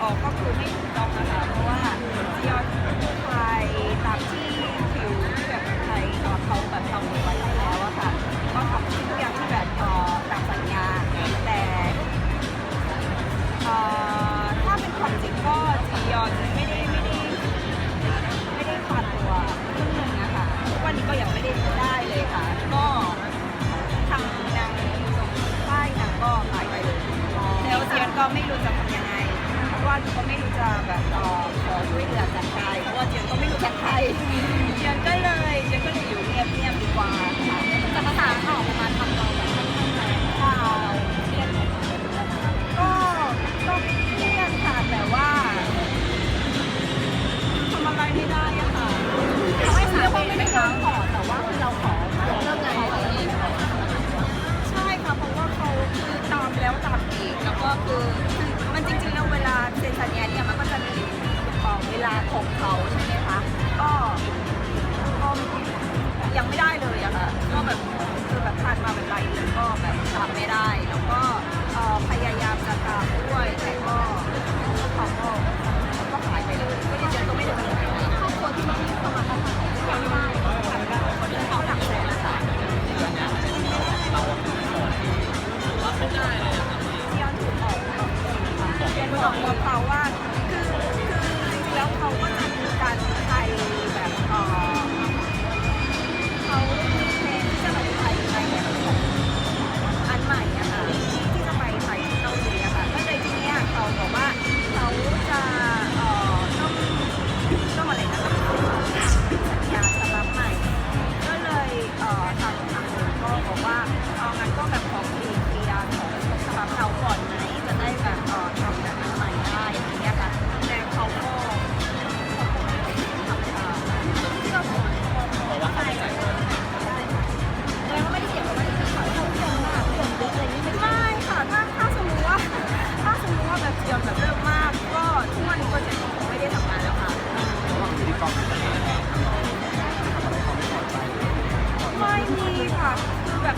哦，包括那。Hey!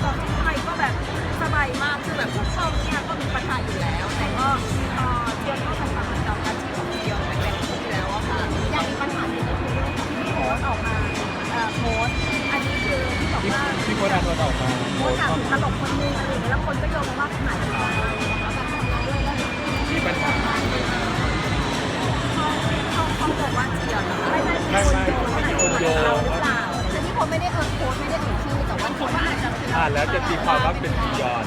ตอนที่ไทยก็แบบสบายมากคือแบบทุกคองเนี่ยก็มีปัญหาอยู่แล้ว แต่ก็เอ่อเดียมเข้าทำความเข้าใกันที่ของเดียวแต่แต่ที่แล้วอะค่ะอยางมีปัญหาในตัวที่โพสต์ออกมาเอ่อโพสต์อันนี้คือที่บอกว่าที่โพสต์ออกมาโพสต์ถามถึงตลกคนนึงอะไรอย่างเงี้ยแล้วคนก็โยงมาว่าเนหมายถึง่านแล้วจะตีความว่าเป็นบียอน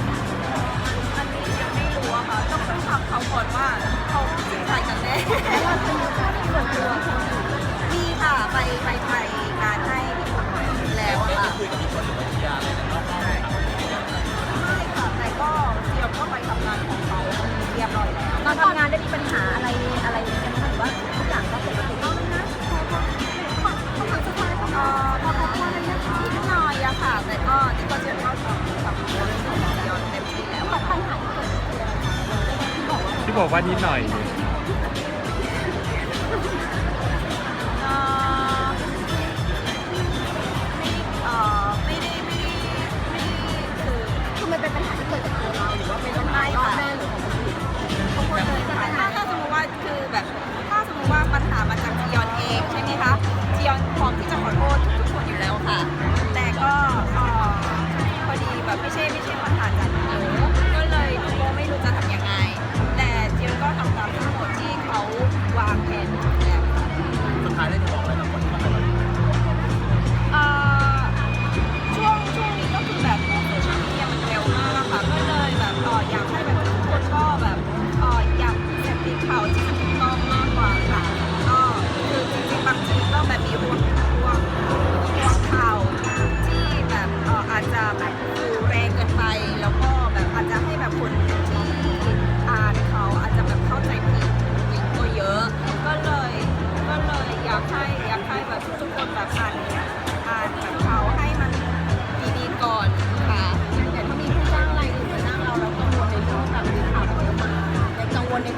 อันนี้ยังไม่รู้อะค่ะต้องต้องถามเขาก่อนว่าเขาใส่กันแน่มีค่ะไปไป บ果กว่一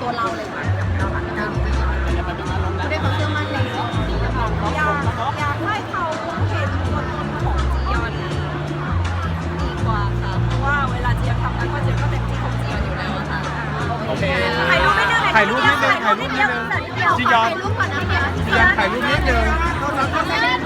ตัวเราเลยค่ะได้ควาเชื่อมั่นในสิ่งนี้นะออยากให้เขาเห็นตัวตนของจียอนดีกว่าค่ะเพราะว่าเวลาเจียอนทำงานก็เจอนก็เต็มที่ของจียอนอยู่แล้วค่ะโอเคถ่ายรูปนิดนึงถ่ายรูปนิดนึงถ่ดนึงจียอนถ่ายรูปก่ดนึงจียอนถ่ายรูปนิดนึง